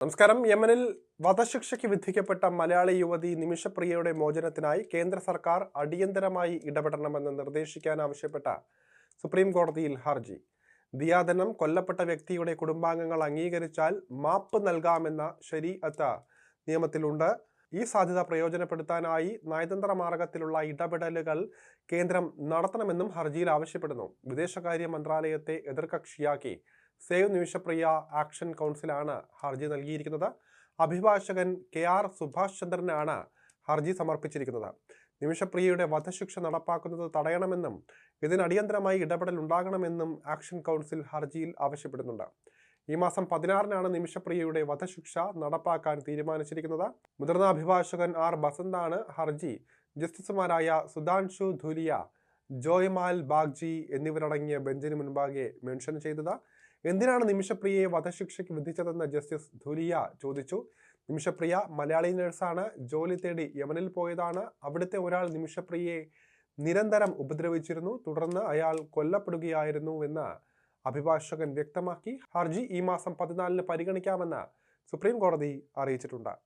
നമസ്കാരം. യമനിൽ വധശിക്ഷയ്ക്ക് വിധിക്കപ്പെട്ട മലയാളി യുവതി നിമിഷപ്രിയയുടെ മോചനത്തിനായി കേന്ദ്ര സർക്കാർ അടിയന്തരമായി ഇടപെടണമെന്ന് നിർദ്ദേശിക്കാൻ ആവശ്യപ്പെട്ട സുപ്രീം കോടതിയിൽ ഹർജി. ദിയാദനം കൊല്ലപ്പെട്ട വ്യക്തിയുടെ കുടുംബാംഗങ്ങൾ അംഗീകരിച്ചാൽ മാപ്പ് നൽകാമെന്ന ശരീഅത്ത് നിയമത്തിലുണ്ട്. ഈ സാധ്യത പ്രയോജനപ്പെടുത്താനായി നയതന്ത്ര മാർഗത്തിലുള്ള ഇടപെടലുകൾ കേന്ദ്രം നടത്തണമെന്നും ഹർജിയിൽ ആവശ്യപ്പെടുന്നു. വിദേശകാര്യ മന്ത്രാലയത്തെ എതിർകക്ഷിയാക്കി സേവ് നിമിഷപ്രിയ ആക്ഷൻ കൗൺസിലാണ് ഹർജി നൽകിയിരിക്കുന്നത്. അഭിഭാഷകൻ കെ ആർ സുഭാഷ് ചന്ദ്രനാണ് ഹർജി സമർപ്പിച്ചിരിക്കുന്നത്. നിമിഷപ്രിയയുടെ വധശിക്ഷ നടപ്പാക്കുന്നത് തടയണമെന്നും ഇതിന് അടിയന്തരമായി ഇടപെടൽ ഉണ്ടാകണമെന്നും ആക്ഷൻ കൗൺസിൽ ഹർജിയിൽ ആവശ്യപ്പെടുന്നുണ്ട്. ഈ മാസം പതിനാറിനാണ് നിമിഷപ്രിയയുടെ വധശിക്ഷ നടപ്പാക്കാൻ തീരുമാനിച്ചിരിക്കുന്നത്. മുതിർന്ന അഭിഭാഷകൻ ആർ ബസന്താണ് ഹർജി. ജസ്റ്റിസുമാരായ സുധാൻഷു ധുലിയ ജോയ്മാൽ ബാഗ്ജി എന്നിവരടങ്ങിയ ബെഞ്ചിന് മുൻപാകെ മെൻഷൻ ചെയ്തത്. എന്തിനാണ് നിമിഷപ്രിയയെ വധശിക്ഷയ്ക്ക് വിധിച്ചതെന്ന് ജസ്റ്റിസ് ധുലിയ ചോദിച്ചു. നിമിഷപ്രിയ മലയാളി നഴ്സാണ്. ജോലി തേടി യമനിൽ പോയതാണ്. അവിടുത്തെ ഒരാൾ നിമിഷപ്രിയയെ നിരന്തരം ഉപദ്രവിച്ചിരുന്നു. തുടർന്ന് അയാൾ കൊല്ലപ്പെടുകയായിരുന്നു എന്ന് അഭിഭാഷകൻ വ്യക്തമാക്കി. ഹർജി ഈ മാസം പതിനാലിന് പരിഗണിക്കാമെന്ന് സുപ്രീം കോടതി അറിയിച്ചിട്ടുണ്ട്.